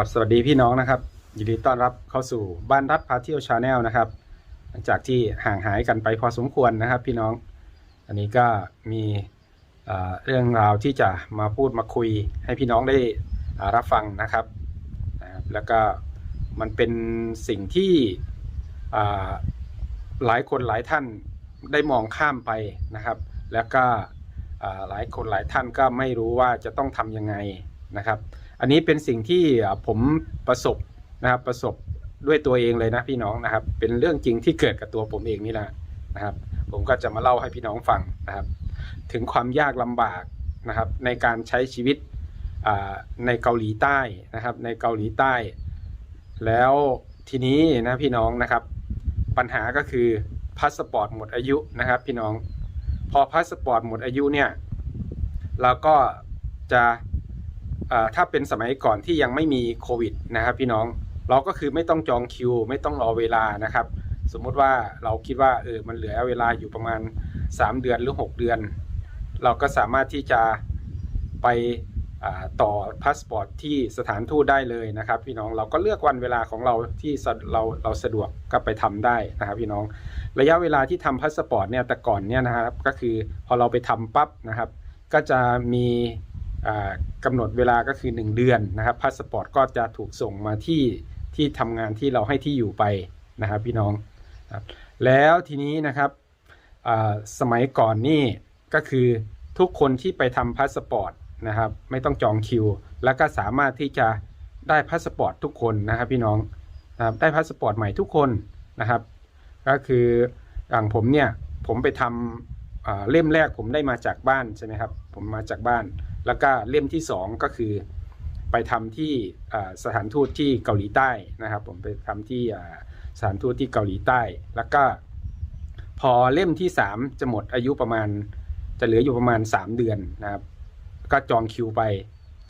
ครับสวัสดีพี่น้องนะครับยินดีต้อนรับเข้าสู่บ้านรัฐพาเที่ยวชาแนลนะครับ หลังจากที่ห่างหายกันไปพอสมควรนะครับ พี่น้อง อันนี้ก็มีเรื่องราวที่จะมาพูดมาคุยให้พี่น้องได้รับฟังนะครับ แล้วก็มันเป็นสิ่งที่หลายคนหลายท่านได้มองข้ามไปนะครับ แล้วก็หลายคนหลายท่านก็ไม่รู้ว่าจะต้องทำยังไงนะครับ อันนี้เป็นสิ่งที่ผมประสบนะครับประสบด้วยตัวเองเลยนะพี่น้องนะครับ เป็นเรื่องจริงที่เกิดกับตัวผมเองนี่แหละนะครับ ผมก็จะมาเล่าให้พี่น้องฟังนะครับ ถึงความยากลำบากนะครับ ในการใช้ชีวิตในเกาหลีใต้นะครับ ในเกาหลีใต้ แล้วทีนี้นะพี่น้องนะครับ ปัญหาก็คือพาสปอร์ตหมดอายุนะครับ พี่น้องพอพาสปอร์ตหมดอายุเนี่ยเราก็จะ ถ้าเป็นสมัยก่อนที่ยังไม่มีโควิดนะครับ พี่น้องเราก็คือไม่ต้องจองคิว ไม่ต้องรอเวลานะครับ สมมุติว่าเราคิดว่าเออมันเหลือเวลาอยู่ประมาณ 3 เดือนหรือ 6 เดือน เราก็สามารถที่จะไปต่อพาสปอร์ตที่สถานทูตได้เลยนะครับ พี่น้องเราก็เลือกวันเวลาของเราที่เราเราสะดวกก็ไปทำได้นะครับ พี่น้องระยะเวลาที่ทำพาสปอร์ตเนี่ยแต่ก่อนเนี่ยนะครับ ก็คือพอเราไปทำปั๊บนะครับ ก็จะมี กำหนดเวลาก็คือ 1 เดือนนะครับพาสปอร์ตก็จะถูกส่งมาที่ที่ทำงานที่เราให้ที่อยู่ไปนะครับพี่น้องครับแล้วทีนี้นะครับสมัยก่อนนี่ก็คือทุกคนที่ไปทำพาสปอร์ตนะครับไม่ต้องจองคิว แล้วก็สามารถที่จะได้พาสปอร์ตทุกคนนะครับพี่น้องนะครับได้พาสปอร์ตใหม่ทุกคนนะครับ ก็คืออย่างผมเนี่ยผมไปทำ เล่มแรกผมได้มาจากบ้านใช่ไหมครับ ผมมาจากบ้าน แล้วก็เล่มที่สองก็คือ ไปทำที่สถานทูตที่เกาหลีใต้นะครับ ผมไปทำที่สถานทูตที่เกาหลีใต้ แล้วก็พอเล่มที่สามจะหมดอายุประมาณ จะเหลืออยู่ประมาณ3เดือนนะครับ ก็จองคิวไป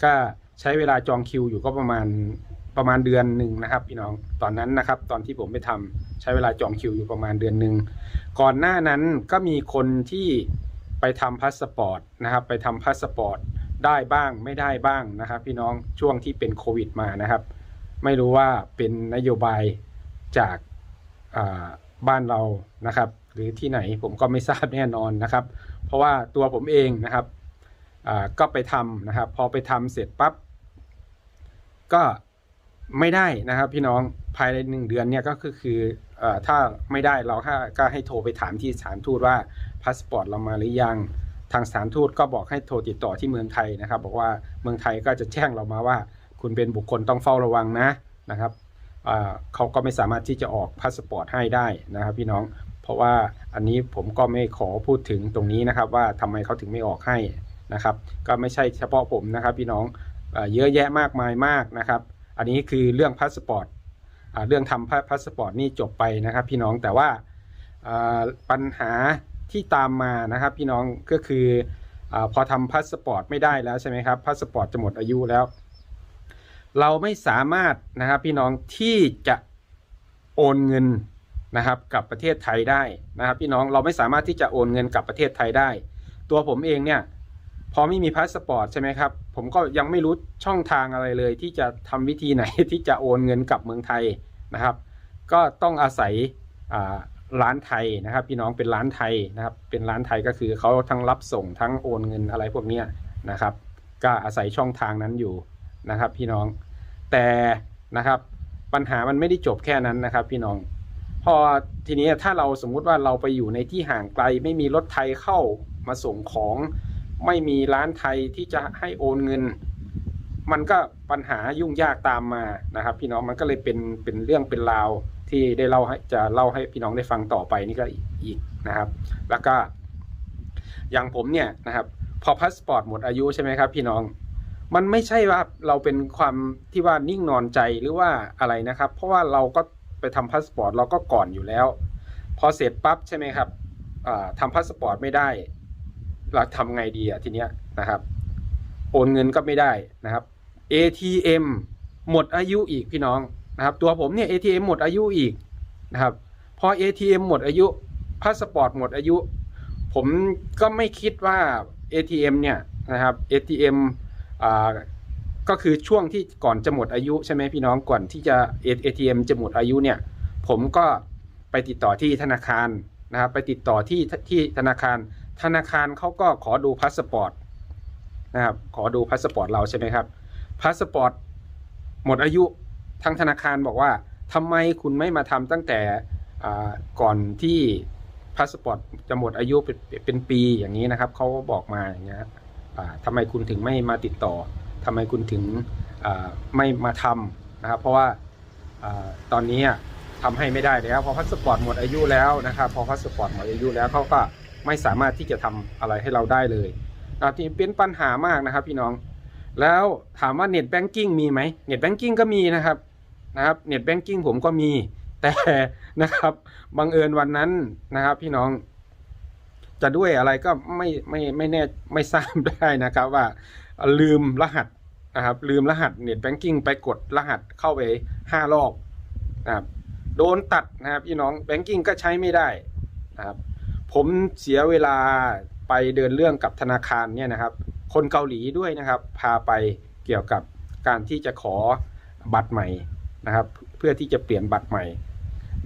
ก็ใช้เวลาจองคิวอยู่ก็ประมาณ ประมาณเดือนหนึ่งนะครับพี่น้องตอนนั้นนะครับ ตอนที่ผมไปทำใช้เวลาจองคิวอยู่ประมาณเดือนหนึ่งก่อนหน้านั้นก็มีคนที่ไปทำพาสปอร์ตนะครับ ไปทำพาสปอร์ตได้บ้างไม่ได้บ้างนะครับ พี่น้องช่วงที่เป็นโควิดมานะครับ ไม่รู้ว่าเป็นนโยบายจากาบ้านเรานะครับ หรือที่ไหนผมก็ไม่ทราบแน่นอนนะครับ เพราะว่าตัวผมเองนะครับก็ไปทำนะครับ พอไปทำเสร็จปั๊บก็ ไม่ได้นะครับพี่น้องภายในหนึ่งเดือนเนี่ยก็คือคืออถ้าไม่ได้เราก็ก็ให้โทรไปถามที่สถานทูตว่าพาสปอร์ตเรามาหรือยังทางสถานทูตก็บอกให้โทรติดต่อที่เมืองไทยนะครับ บอกว่าเมืองไทยก็จะแจ้งเรามาว่า คุณเป็นบุคคลต้องเฝ้าระวังนะนะครับเขาก็ไม่สามารถที่จะออกพาสปอร์ตให้ได้นะครับ พี่น้อง เพราะว่าอันนี้ผมก็ไม่ขอพูดถึงตรงนี้นะครับ ว่าทำไมเขาถึงไม่ออกให้นะครับ ก็ไม่ใช่เฉพาะผมนะครับ พี่น้องเยอะแยะมากมายมากนะครับ อันนี้คือเรื่องพาสปอร์ตเรื่องทำพาสปอร์ตนี่จบไปนะครับ พี่น้องแต่ว่าปัญหาที่ตามมานะครับ พี่น้องก็คืออพอทำพาสปอร์ตไม่ได้แล้วใช่ไหมครับพาสปอร์ตจะหมดอายุแล้ว เราไม่สามารถนะครับพี่น้องที่จะโอนเงินนะครับกับประเทศไทยได้นะครับ พี่น้องเราไม่สามารถที่จะโอนเงินกับประเทศไทยได้ ตัวผมเองเนี่ย อไม่มีพาสปอร์ตใช่ไหมครับ ผมก็ยังไม่รู้ช่องทางอะไรเลย ที่จะทำวิธีไหนที่จะโอนเงินกลับเมืองไทยนะครับ ก็ต้องอาศัยร้านไทยนะครับ พี่น้องเป็นร้านไทยนะครับ เป็นร้านไทยก็คือเขาทั้งรับส่งทั้งโอนเงินอะไรพวกนี้นะครับ ก็อาศัยช่องทางนั้นอยู่นะครับ พี่น้องแต่นะครับปัญหามันไม่ได้จบแค่นั้นนะครับ พี่น้อง พอทีนี้ถ้าเราสมมุติว่าเราไปอยู่ในที่ห่างไกล ไม่มีรถไทยเข้ามาส่งของ ไม่มีร้านไทยที่จะให้โอนเงิน มันก็ปัญหายุ่งยากตามมานะครับ พี่น้องมันก็เลยเป็นเป็นเรื่องเป็นราวที่ได้เล่าให้จะเล่าให้พี่น้องได้ฟังต่อไปนี่ก็อีกนะครับ แล้วก็ อย่างผมเนี่ยนะครับ พอพาสปอร์ตหมดอายุใช่ไหมครับ พี่น้องมันไม่ใช่ว่าเราเป็นความที่ว่านิ่งนอนใจหรือว่าอะไรนะครับ เพราะว่าเราก็ไปทำพาสปอร์ตเราก็ก่อนอยู่แล้ว พอเสร็จปั๊บใช่ไหมครับทำพาสปอร์ตไม่ได้ เราทำไงดีอะทีเนี้ยนะครับ โอนเงินก็ไม่ได้นะครับ ATM หมดอายุอีกพี่น้องนะครับ ตัวผมเนี่ย ATM หมดอายุอีกนะครับ พอ ATM หมดอายุพาสปอร์ตหมดอายุ ผมก็ไม่คิดว่า ATM เนี่ยนะครับ ATM อ่าก็คือช่วงที่ก่อนจะหมดอายุใช่ไหมพี่น้องก่อนที่จะ ATM จะหมดอายุเนี่ย ผมก็ไปติดต่อที่ธนาคารนะครับ ไปติดต่อที่ที่ธนาคาร ธนาคารเขาก็ขอดูพาสปอร์ตนะครับ ขอดูพาสปอร์ตเราใช่ไหมครับพาสปอร์ตหมดอายุทางธนาคารบอกว่าทำไมคุณไม่มาทำตั้งแต่ก่อนที่พาสปอร์ตจะหมดอายุเป็นปีอย่างนี้นะครับเขาก็บอกมาอย่างเงี้ยอ่าทำไมคุณถึงไม่มาติดต่อทำไมคุณถึงไม่มาทำนะครับ เพราะว่าตอนนี้อะทำให้ไม่ได้แล้วพอพาสปอร์ตหมดอายุแล้วนะครับ พอพาสปอร์ตหมดอายุแล้วเขาก็ ไม่สามารถที่จะทำอะไรให้เราได้เลยนะที่เป็นปัญหามากนะครับ พี่น้อง แล้วถามว่าเน็ตแบงกิ้งมีไหมเน็ตแบงกิ้งก็มีนะครับนะครับเน็ตแบงกิ้งผมก็มีแต่นะครับบังเอิญวันนั้นนะครับ พี่น้อง จะด้วยอะไรก็ไม่ไม่ไม่แน่ไม่ทราบได้นะครับ ว่าลืมรหัสนะครับ ลืมรหัสเน็ตแบงกิ้งไปกดรหัสเข้าไปห้ารอบนะครับโดนตัดนะครับ พี่น้องแบงกิ้งก็ใช้ไม่ได้นะครับ ผมเสียเวลาไปเดินเรื่องกับธนาคารเนี่ยนะครับ คนเกาหลีด้วยนะครับ พาไปเกี่ยวกับการที่จะขอบัตรใหม่นะครับ เพื่อที่จะเปลี่ยนบัตรใหม่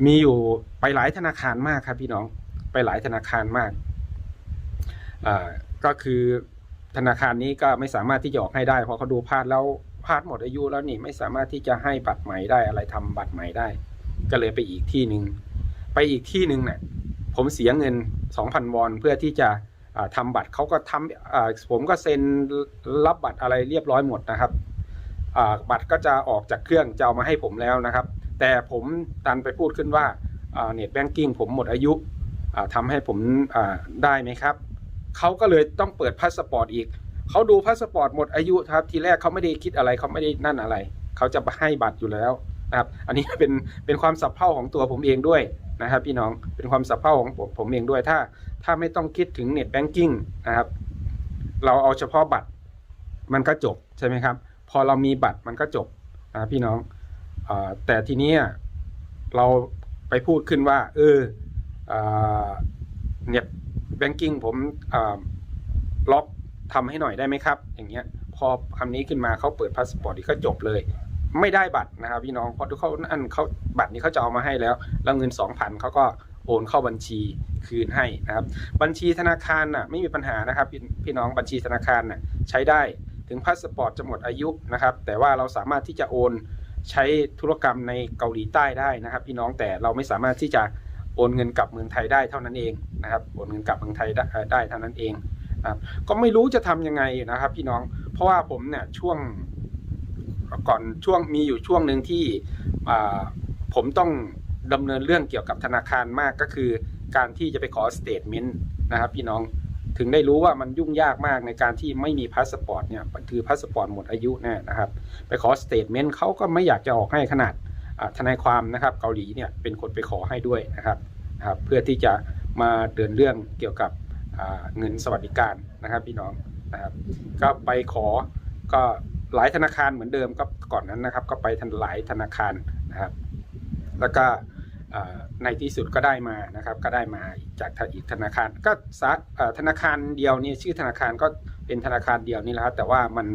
มีอยู่ไปหลายธนาคารมากครับพี่น้องไปหลายธนาคารมากก็คือธนาคารนี้ก็ไม่สามารถที่จะออกให้ได้ เพราะเขาดูพลาดแล้วพลาดหมดอายุแล้วนี่ไม่สามารถที่จะให้บัตรใหม่ได้อะไรทำบัตรใหม่ได้ ก็เลยไปอีกที่หนึ่งไปอีกที่หนึ่งเนี่ย ผมเสียเงิน 2,000 วอนเพื่อที่จะอ่าทำบัตรเขาก็ทำอ่าผมก็เซ็นรับบัตรอะไรเรียบร้อยหมดนะครับบัตรก็จะออกจากเครื่องจะเอามาให้ผมแล้วนะครับ แต่ผมดันไปพูดขึ้นว่าเน็ตแบงกิ้งผมหมดอายุอ่าทำให้ผมได้ไหมครับเขาก็เลยต้องเปิดพาสปอร์ตอีกเขาดูพาสปอร์ตหมดอายุครับทีแรกเขาไม่ได้คิดอะไรเขาไม่ได้นั่นอะไรเขาจะให้บัตรอยู่แล้วนะครับ อันนี้เป็นเป็นความสับเพร่าของตัวผมเองด้วย นะครับพี่น้องเป็นความสับเพร่าของผมผมเองด้วยถ้า ถ้าไม่ต้องคิดถึงเน็ตแบงกิ้งนะครับ เราเอาเฉพาะบัตรมันก็จบใช่ไหมครับ พอเรามีบัตรมันก็จบนะพี่น้องอแต่ทีนี้เราไปพูดขึ้นว่า เออเน็ตแบงกิ้งผมล็อกทำให้หน่อยได้ไหมครับ อย่างเงี้ยพอคำนี้ขึ้นมาเขาเปิดพาสปอร์ตก็จบเลย ไม่ได้บัตรนะครับพี่น้องเพราะทุกเขาอันเขาบัตรนี้เขาจะเอามาให้แล้ว แล้วเงินสองพันเขาก็โอนเข้าบัญชีคืนให้นะครับ บัญชีธนาคารน่ะไม่มีปัญหานะครับพี่พี่น้องบัญชีธนาคารน่ะใช้ได้ถึงพาสปอร์ตจะหมดอายุนะครับ แต่ว่าเราสามารถที่จะโอนใช้ธุรกรรมในเกาหลีใต้ได้นะครับ พี่น้องแต่เราไม่สามารถที่จะโอนเงินกลับเมืองไทยได้เท่านั้นเองนะครับโอนเงินกลับเมืองไทยได้ได้เท่านั้นเองนะครับก็ไม่รู้จะทำยังไงนะครับ พี่น้องเพราะว่าผมเนี่ยช่วง ก่อนช่วงมีอยู่ช่วงหนึ่งที่ผมต้องดำเนินเรื่องเกี่ยวกับธนาคารมากก็คือ การที่จะไปขอสเตทเมนต์นะครับพี่น้องถึงได้รู้ว่ามันยุ่งยากมากในการที่ไม่มีพาสปอร์ตเนี่ยคือพาสปอร์ตหมดอายุแน่นะครับ ไปขอสเตทเมนต์เขาก็ไม่อยากจะออกให้ขนาดทนายความนะครับเกาหลีเนี่ยเป็นคนไปขอให้ด้วยนะครับนะครับ เพื่อที่จะมาเดินเรื่องเกี่ยวกับเงินสวัสดิการนะครับพี่น้องนะครับ ก็ไปขอก็ หลายธนาคารเหมือนเดิมก็ก่อนนั้นนะครับ ก็ไปทันหลายธนาคารนะครับ แล้วก็ในที่สุดก็ได้มานะครับ ก็ได้มาจากอีกธนาคาร ก็ธนาคารเดียวนี่ชื่อธนาคารก็เป็นธนาคารเดียวนี่แหละครับแต่ว่ามัน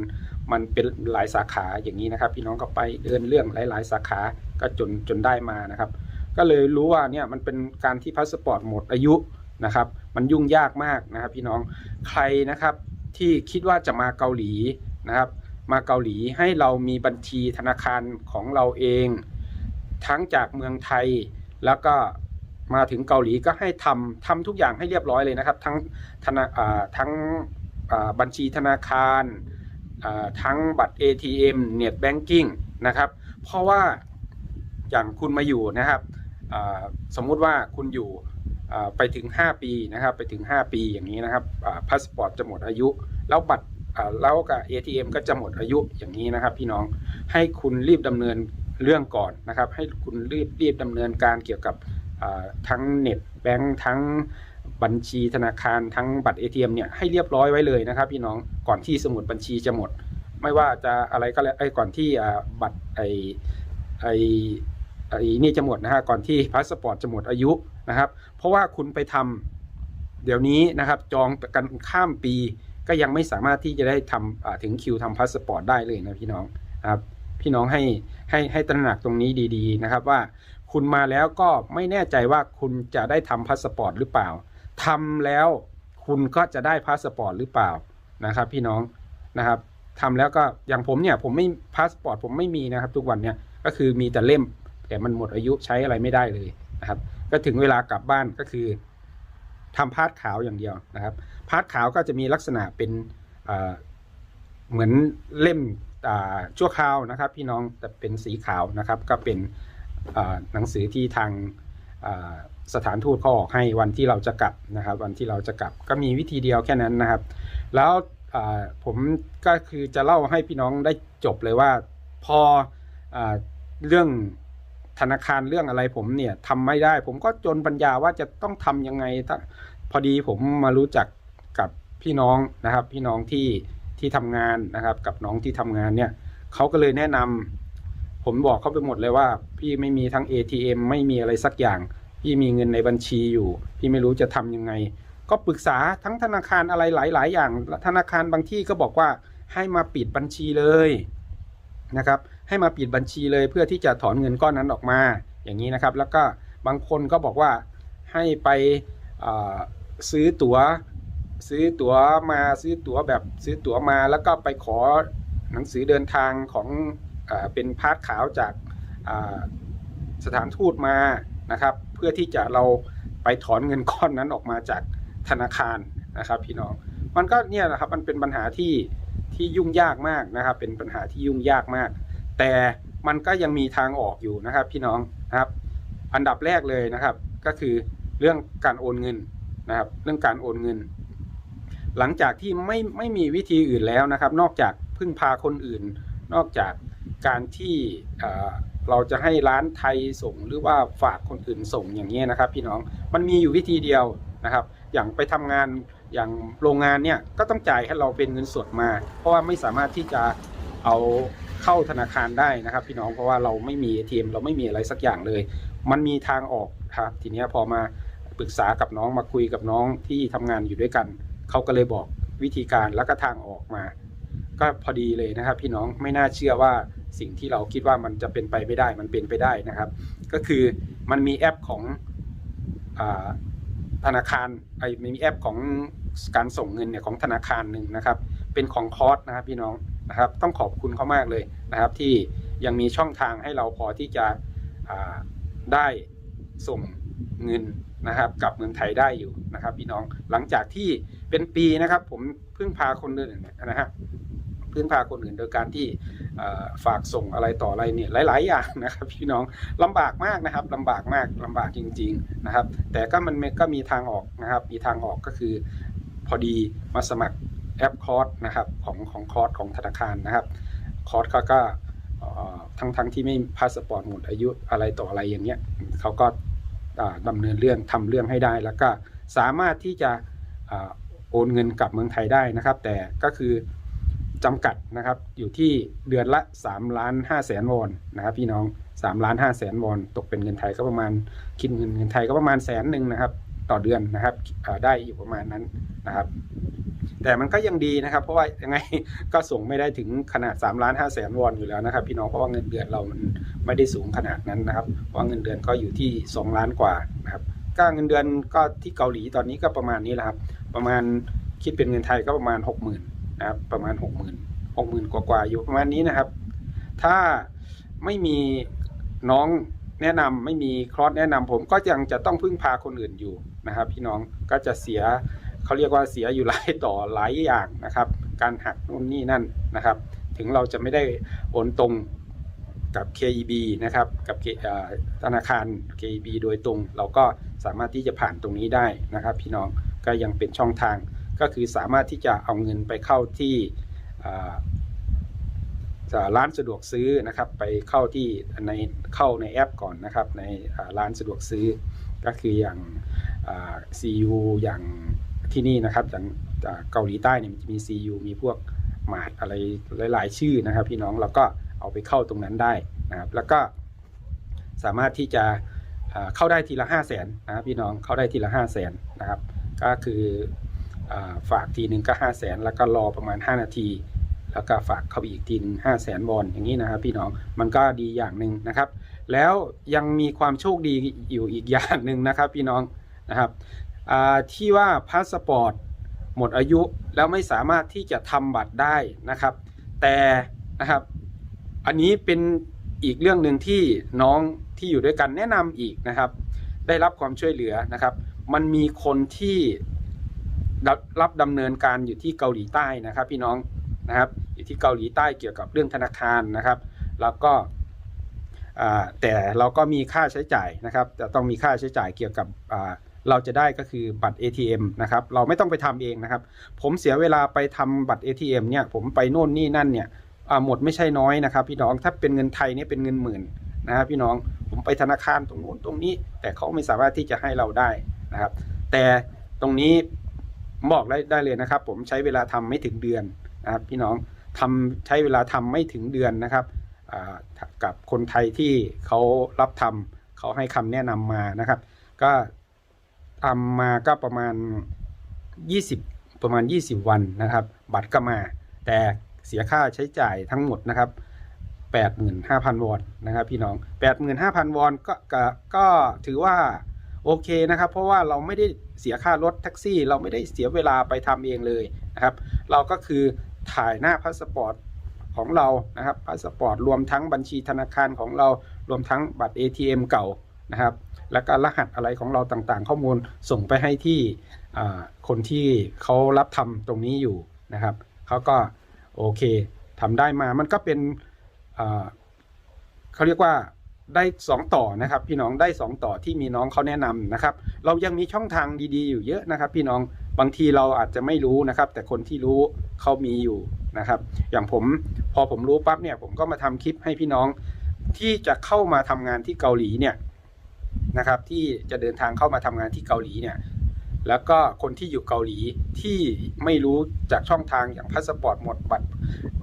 มันเป็นหลายสาขาอย่างนี้นะครับ พี่น้องก็ไปเดินเรื่องหลาย ๆ สาขาก็จนจนได้มานะครับ ก็เลยรู้ว่าเนี่ยมันเป็นการที่พาสปอร์ตหมดอายุนะครับ มันยุ่งยากมากนะครับ พี่น้องใครนะครับที่คิดว่าจะมาเกาหลีนะครับ มาเกาหลีให้เรามีบัญชีธนาคารของเราเอง ทั้งจากเมืองไทยแล้วก็มาถึงเกาหลีก็ให้ทำทำทุกอย่างให้เรียบร้อยเลยนะครับ ทั้งธนาทั้งบัญชีธนาคาร ทั้งบัตร ATM เน็ตแบงกิ้งนะครับ เพราะว่าอย่างคุณมาอยู่นะครับสมมุติว่าคุณอยู่ไปถึง 5 ปีนะครับ ไปถึง 5 ปีอย่างนี้นะครับพาสปอร์ตจะหมดอายุ แล้วบัตร อ่าแล้วกับ ATM ก็จะหมดอายุอย่างนี้นะครับ พี่น้องให้คุณรีบดำเนินเรื่องก่อนนะครับ ให้คุณรีบรีบดำเนินการเกี่ยวกับอ่าทั้งเน็ตแบงค์ทั้งบัญชีธนาคารทั้งบัตร ATM เนี่ยให้เรียบร้อยไว้เลยนะครับ พี่น้องก่อนที่สมุดบัญชีจะหมด ไม่ว่าจะอะไรก็แล้วไอ้ก่อนที่อ่าบัตรไอ้ไอ้ไอ้นี่จะหมดนะฮะก่อนที่พาสปอร์ตจะหมดอายุนะครับ เพราะว่าคุณไปทำเดี๋ยวนี้นะครับจองกันข้ามปี ก็ยังไม่สามารถที่จะได้ทำถึงคิวทำพาสปอร์ตได้เลยนะพี่น้องครับพี่น้องให้ให้ให้ตระหนักตรงนี้ดีๆนะครับว่าคุณมาแล้วก็ไม่แน่ใจว่าคุณจะได้ทำพาสปอร์ตหรือเปล่าทำแล้วคุณก็จะได้พาสปอร์ตหรือเปล่านะครับพี่น้องนะครับทำแล้วก็อย่างผมเนี่ยผมไม่พาสปอร์ตผมไม่มีนะครับ ทุกวันเนี่ยก็คือมีแต่เล่ม แต่มันหมดอายุใช้อะไรไม่ได้เลยนะครับ ก็ถึงเวลากลับบ้านก็คือทำพาดขาวอย่างเดียวนะครับ พาดขาวก็จะมีลักษณะเป็นเหมือนเล่มชั่วคราวนะครับ พี่น้องแต่เป็นสีขาวนะครับก็เป็นหนังสือที่ทางสถานทูตเขาออกให้วันที่เราจะกลับนะครับ วันที่เราจะกลับก็มีวิธีเดียวแค่นั้นนะครับ แล้วผมก็คือจะเล่าให้พี่น้องได้จบเลยว่าพออเรื่องธนาคารเรื่องอะไรผมเนี่ยทำไม่ได้ ผมก็จนปัญญาว่าจะต้องทำยังไงถ้าพอดีผมมารู้จัก กับพี่น้องนะครับ พี่น้องที่ที่ทำงานนะครับ กับน้องที่ทำงานเนี่ยเขาก็เลยแนะนำผมบอกเขาไปหมดเลยว่า พี่ไม่มีทั้ง ATM ไม่มีอะไรสักอย่าง พี่มีเงินในบัญชีอยู่ พี่ไม่รู้จะทำยังไง ก็ปรึกษาทั้งธนาคารอะไรหลาย ๆ อย่าง ธนาคารบางที่ก็บอกว่าให้มาปิดบัญชีเลยนะครับให้มาปิดบัญชีเลยเพื่อที่จะถอนเงินก้อนนั้นออกมา อย่างนี้นะครับ แล้วก็บางคนก็บอกว่าให้ไปซื้อตั๋ว ซื้อตั๋วมาซื้อตั๋วแบบซื้อตั๋วมาแล้วก็ไปขอหนังสือเดินทางของอเป็นพาสขาวจากาสถานทูตมานะครับ เพื่อที่จะเราไปถอนเงินก้อนนั้นออกมาจากธนาคารนะครับพี่น้องมันก็เนี่ยนะครับมันเป็นปัญหาที่ที่ยุ่งยากมากนะครับ เป็นปัญหาที่ยุ่งยากมาก แต่มันก็ยังมีทางออกอยู่นะครับ พี่น้องนะครับ อันดับแรกเลยนะครับ ก็คือเรื่องการโอนเงินนะครับ เรื่องการโอนเงิน หลังจากที่ไม่ไม่มีวิธีอื่นแล้วนะครับ นอกจากพึ่งพาคนอื่น นอกจากการที่เราจะให้ร้านไทยส่งหรือว่าฝากคนอื่นส่งอย่างนี้นะครับ พี่น้องมันมีอยู่วิธีเดียวนะครับ อย่างไปทำงานอย่างโรงงานเนี่ยก็ต้องจ่ายให้เราเป็นเงินสดมา เพราะว่าไม่สามารถที่จะเอาเข้าธนาคารได้นะครับ พี่น้องเพราะว่าเราไม่มี ATM เราไม่มีอะไรสักอย่างเลย มันมีทางออกครับทีนี้พอมาปรึกษากับน้องมาคุยกับน้องที่ทำงานอยู่ด้วยกัน เขาก็เลยบอกวิธีการแล้วก็ทางออกมา ก็พอดีเลยนะครับ พี่น้องไม่น่าเชื่อว่าสิ่งที่เราคิดว่ามันจะเป็นไปไม่ได้มันเป็นไปได้นะครับ ก็คือมันมีแอปของอธนาคารไอ้มีแอปของการส่งเงินเนี่ยของธนาคารหนึ่งนะครับ เป็นของคอร์สนะครับพี่น้องนะครับ ต้องขอบคุณเขามากเลยนะครับ ที่ยังมีช่องทางให้เราพอที่จะได้ส่งเงินนะครับกลับเมืองไทยได้อยู่นะครับ พี่น้องหลังจากที่ เป็นปีนะครับ ผมพึ่งพาคนอื่นนะฮะพึ่งพาคนอื่นโดยการที่ฝากส่งอะไรต่ออะไรเนี่ยหลาย ๆ อย่างนะครับ พี่น้องลำบากมากนะครับลำบากมากลำบากจริง ๆนะครับ แต่ก็มันก็มีทางออกนะครับ มีทางออกก็คือ พอดีมาสมัครแอปคอร์สนะครับของของคอร์สของธนาคารนะครับ คอร์สเขาก็ทั้งทั้งที่ไม่พาสปอร์ตหมดอายุอะไรต่ออะไรอย่างเงี้ยเขาก็อ่าดำเนินเรื่องทำเรื่องให้ได้ แล้วก็สามารถที่จะ โอนเงินกลับเมืองไทยได้นะครับ แต่ก็คือจำกัดนะครับอยู่ที่เดือนละ3ล้าน5แสนวอนนะครับ พี่น้อง3ล้าน5แสนวอนตกเป็นเงินไทยก็ประมาณคิดเงินเงินไทยก็ประมาณแสนหนึ่งนะครับ ต่อเดือนนะครับได้อยู่ประมาณนั้นนะครับ แต่มันก็ยังดีนะครับ เพราะว่ายังไงก็ส่งไม่ได้ถึงขนาด3ล้าน5แสนวอนอยู่แล้วนะครับ พี่น้องเพราะว่าเงินเดือนเรามันไม่ได้สูงขนาดนั้นนะครับ เพราะเงินเดือนก็อยู่ที่ 2 ล้านกว่านะครับก็เงินเดือนก็ที่เกาหลีตอนนี้ก็ประมาณนี้แหละครับ ประมาณคิดเป็นเงินไทยก็ประมาณ 60,000นะครับประมาณ 60,000 60,000กว่าๆอยู่ประมาณนี้นะครับ ถ้าไม่มีน้องแนะนำไม่มีคลอสแนะนำผมก็ยังจะต้องพึ่งพาคนอื่นอยู่นะครับ พี่น้องก็จะเสียเขาเรียกว่าเสียอยู่หลายต่อหลายอย่างนะครับ การหักนู่นนี่นั่นนะครับ ถึงเราจะไม่ได้โอนตรงกับ KEB นะครับกับธนาคาร KEB โดยตรง เราก็สามารถที่จะผ่านตรงนี้ได้นะครับ พี่น้อง ก็ยังเป็นช่องทาง ก็คือสามารถที่จะเอาเงินไปเข้าที่ร้านสะดวกซื้อนะครับไปเข้าที่ในเข้าในแอปก่อนนะครับในร้านสะดวกซื้อ ก็คืออย่างอ่า CU อย่างที่นี่นะครับอย่างเกาหลีใต้เนี่ยมันจะมี CU มีพวกหมาดอะไรหลาย ๆ ชื่อนะครับ พี่น้องเราก็เอาไปเข้าตรงนั้นได้นะครับ แล้วก็สามารถที่จะเข้าได้ทีละ 5 0 0แสนนะครับพี่น้องเข้าได้ทีละ 5 0 0แสนนะครับ ก็คืออฝากทีหนึ่งก็5 0 0แสนแล้วก็รอประมาณ 5 นาที แล้วก็ฝากเข้าไปอีกทีหนึง5 0 0แสนวอนอย่างนี้นะครับพี่น้องมันก็ดีอย่างหนึ่งนะครับ แล้วยังมีความโชคดีอยู่อีกอย่างหนึ่งนะครับพี่น้องนะครับที่ว่าพาสปอร์ตหมดอายุแล้วไม่สามารถที่จะทำบัตรได้นะครับ แต่นะครับ อันนี้เป็นอีกเรื่องหนึ่งที่น้องที่อยู่ด้วยกันแนะนำอีกนะครับ ได้รับความช่วยเหลือนะครับ มันมีคนที่รับรับดำเนินการอยู่ที่เกาหลีใต้นะครับ พี่น้องนะครับ อยู่ที่เกาหลีใต้เกี่ยวกับเรื่องธนาคารนะครับ แล้วก็แต่เราก็มีค่าใช้จ่ายนะครับ จะต้องมีค่าใช้จ่ายเกี่ยวกับเราจะได้ก็คือบัตร ATM นะครับ เราไม่ต้องไปทำเองนะครับ ผมเสียเวลาไปทำบัตร ATM เนี่ย ผมไปโน่นนี่นั่นเนี่ยหมดไม่ใช่น้อยนะครับ พี่น้อง ถ้าเป็นเงินไทยเนี่ยเป็นเงินหมื่น นะครับพี่น้องผมไปธนาคารตรงโน้นตรงนี้ แต่เขาไม่สามารถที่จะให้เราได้นะครับ แต่ตรงนี้บอกได้ได้เลยนะครับ ผมใช้เวลาทำไม่ถึงเดือนนะครับ พี่น้องทำใช้เวลาทำไม่ถึงเดือนนะครับกับคนไทยที่เขารับทำเขาให้คำแนะนำมานะครับ ก็ทำมาก็ประมาณ 20 ประมาณ 20 วันนะครับ บัตรก็มา แต่เสียค่าใช้จ่ายทั้งหมดนะครับ 85,000 วอนนะครับพี่น้อง 85,000 วอนก็ก็ก็ถือว่าโอเคนะครับ เพราะว่าเราไม่ได้เสียค่ารถแท็กซี่ เราไม่ได้เสียเวลาไปทำเองเลยนะครับ เราก็คือถ่ายหน้าพาสปอร์ตของเรานะครับพาสปอร์ตรวมทั้งบัญชีธนาคารของเรารวมทั้งบัตร ATM เก่านะครับ แล้วก็รหัสอะไรของเราต่างๆ ข้อมูลส่งไปให้ที่คนที่เขารับทำตรงนี้อยู่นะครับเขาก็โอเคทำได้มามันก็เป็น เขาเรียกว่าได้สองต่อนะครับ พี่น้องได้สองต่อที่มีน้องเขาแนะนำนะครับ เรายังมีช่องทางดีๆอยู่เยอะนะครับ พี่น้องบางทีเราอาจจะไม่รู้นะครับ แต่คนที่รู้เขามีอยู่นะครับ อย่างผมพอผมรู้ปั๊บเนี่ย ผมก็มาทำคลิปให้พี่น้องที่จะเข้ามาทำงานที่เกาหลีเนี่ยนะครับ ที่จะเดินทางเข้ามาทำงานที่เกาหลีเนี่ย แล้วก็คนที่อยู่เกาหลีที่ไม่รู้จากช่องทางอย่างพาสปอร์ตหมดบัตร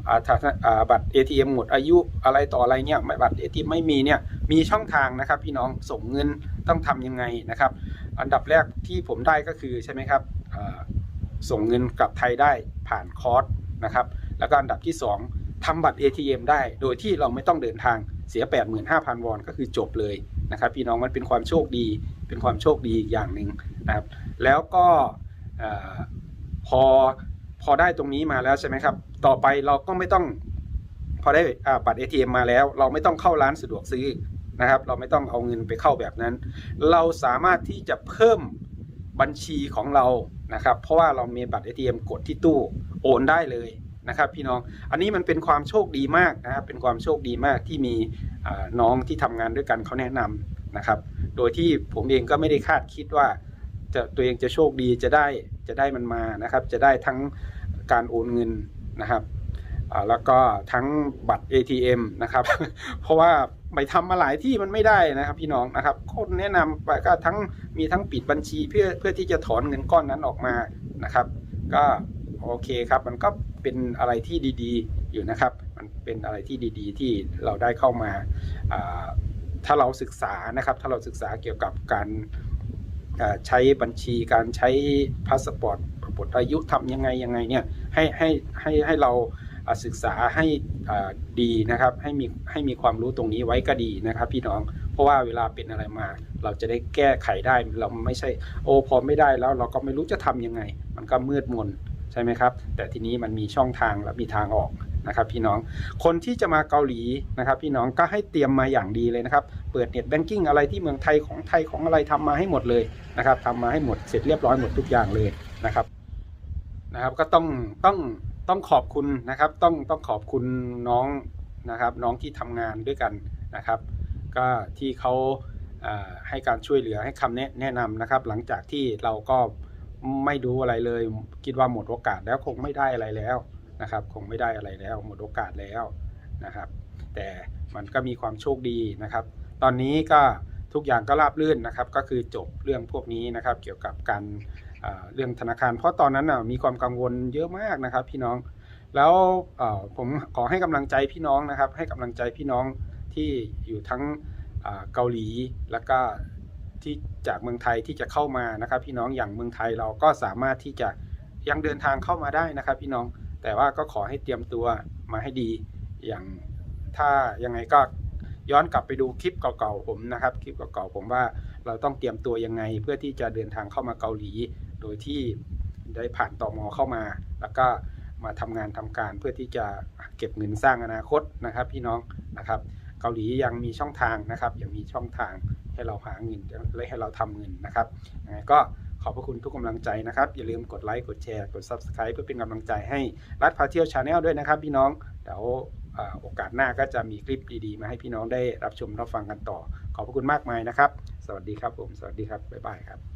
อ่าถ้าอ่าบัตร ATM หมดอายุอะไรต่ออะไรเนี่ยไม่บัตร ATM ไม่มีเนี่ยมีช่องทางนะครับ พี่น้องส่งเงินต้องทำยังไงนะครับ อันดับแรกที่ผมได้ก็คือใช่ไหมครับส่งเงินกลับไทยได้ผ่านคอร์สนะครับแล้วก็อันดับที่สองทำบัตร ATM ได้ โดยที่เราไม่ต้องเดินทางเสีย 85,000 วอนก็คือจบเลยนะครับ พี่น้องมันเป็นความโชคดี เป็นความโชคดีอย่างหนึ่ง นะครับแล้วก็พอพอได้ตรงนี้มาแล้วใช่ไหมครับ ต่อไปเราก็ไม่ต้องพอได้บัตร ATM มาแล้ว เราไม่ต้องเข้าร้านสะดวกซื้อนะครับ เราไม่ต้องเอาเงินไปเข้าแบบนั้น เราสามารถที่จะเพิ่มบัญชีของเรานะครับ เพราะว่าเรามีบัตร ATM กดที่ตู้โอนได้เลยนะครับ พี่น้องอันนี้มันเป็นความโชคดีมากนะครับเป็นความโชคดีมากที่มีน้องที่ทำงานด้วยกันเขาแนะนำนะครับ โดยที่ผมเองก็ไม่ได้คาดคิดว่า จะตัวเองจะโชคดีจะได้จะได้มันมานะครับ จะได้ทั้งการโอนเงินนะครับแล้วก็ทั้งบัตร ATM นะครับ เพราะว่าไปทำมาหลายที่มันไม่ได้นะครับ พี่น้องนะครับคนแนะนำไปก็ทั้งมีทั้งปิดบัญชีเพื่อเพื่อที่จะถอนเงินก้อนนั้นออกมานะครับ ก็โอเคครับ มันก็เป็นอะไรที่ดีๆ อยู่นะครับ มันเป็นอะไรที่ดีๆ ที่เราได้เข้ามาถ้าเราศึกษานะครับ ถ้าเราศึกษาเกี่ยวกับการ ใช้บัญชีการใช้พาสปอร์ตหมดอายุทำยังไงยังไงเนี่ยให้ให้ให้ให้เราศึกษาให้ดีนะครับ ให้มีให้มีความรู้ตรงนี้ไว้ก็ดีนะครับ พี่น้องเพราะว่าเวลาเป็นอะไรมา เราจะได้แก้ไขได้เราไม่ใช่โอ้พอไม่ได้แล้วเราก็ไม่รู้จะทำยังไง มันก็มืดมนใช่ไหมครับ แต่ทีนี้มันมีช่องทางและมีทางออก นะครับพี่น้องคนที่จะมาเกาหลีนะครับพี่น้องก็ให้เตรียมมาอย่างดีเลยนะครับเปิดเน็ตแบงกิ้งอะไรที่เมืองไทยของไทยของอะไรทำมาให้หมดเลยนะครับทำมาให้หมดเสร็จเรียบร้อยหมดทุกอย่างเลยนะครับนะครับก็ต้องต้องต้องขอบคุณนะครับต้องต้องขอบคุณน้องนะครับน้องที่ทำงานด้วยกันนะครับ ก็ที่เขาให้การช่วยเหลือให้คำแนะแนะนำนะครับ หลังจากที่เราก็ไม่รู้อะไรเลย คิดว่าหมดโอกาสแล้วคงไม่ได้อะไรแล้ว นะครับ คงไม่ได้อะไรแล้ว หมดโอกาสแล้วนะครับ แต่มันก็มีความโชคดีนะครับ ตอนนี้ก็ทุกอย่างก็ราบรื่นนะครับ ก็คือจบเรื่องพวกนี้นะครับ เกี่ยวกับการเเรื่องธนาคาร เพราะตอนนั้นมีความกังวลเยอะมากนะครับ พี่น้อง แล้วผมขอให้กำลังใจพี่น้องนะครับ ให้กำลังใจพี่น้องที่อยู่ทั้งเกาหลีแล้วก็ที่จากเมืองไทยที่จะเข้ามานะครับ พี่น้องอย่างเมืองไทยเราก็สามารถที่จะยังเดินทางเข้ามาได้นะครับ พี่น้อง แต่ว่าก็ขอให้เตรียมตัวมาให้ดีอย่างถ้ายังไงก็ย้อนกลับไปดูคลิปเก่าๆผมนะครับ คลิปเก่าๆผมว่าเราต้องเตรียมตัวยังไง เพื่อที่จะเดินทางเข้ามาเกาหลี โดยที่ได้ผ่านต่อมอเข้ามา แล้วก็มาทำงานทำการเพื่อที่จะเก็บเงินสร้างอนาคตนะครับ พี่น้องนะครับ เกาหลียังมีช่องทางนะครับยังมีช่องทางให้เราหาเงินและให้เราทำเงินนะครับยังไงก็ ขอบพระคุณทุกกำลังใจนะครับ อย่าลืมกดไลค์กดแชร์กด Subscribe เพื่อเป็นกำลังใจให้รัฐพาเที่ยวชาแนลด้วยนะครับ พี่น้องเดี๋ยวโอกาสหน้าก็จะมีคลิปดีๆ มาให้พี่น้องได้รับชมรับฟังกันต่อ ขอบพระคุณมากมายนะครับ สวัสดีครับผม สวัสดีครับ บ๊ายบายครับ